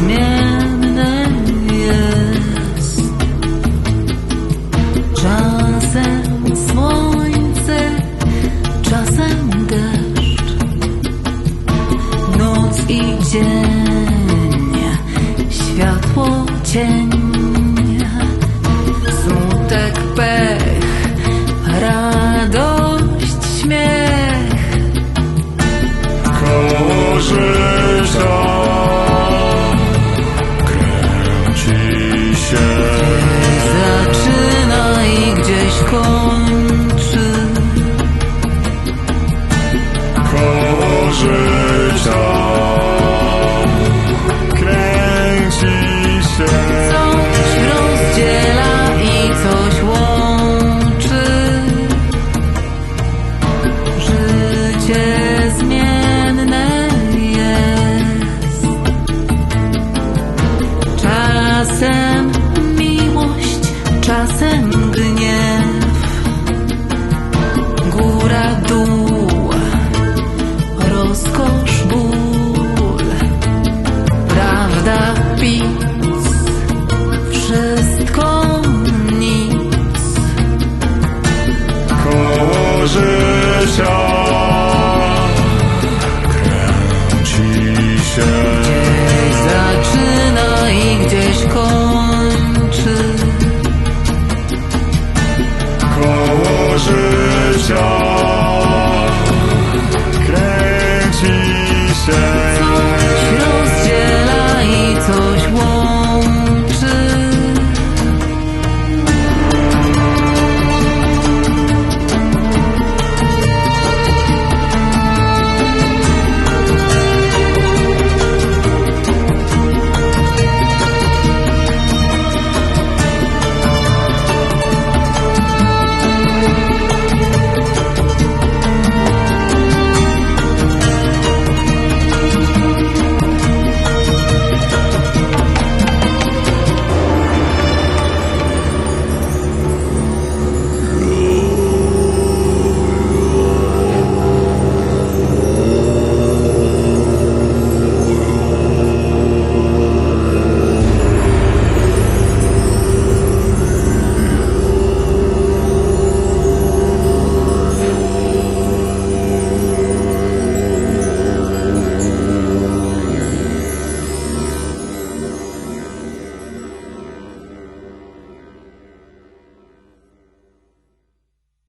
zmienne jest. Czasem słońce, czasem deszcz, noc i dzień, światło cień, smutek pech, radość śmiech. Korzysta. się. Zaczyna i gdzieś kończy. Koło życia. Kręci się. Coś rozdziela i coś łączy. Życie zmienne jest. Czasem Krzysia kręci się. Gdzieś zaczyna i gdzieś kończy. Koło życia kręci się. Coś rozdziela i coś łączy.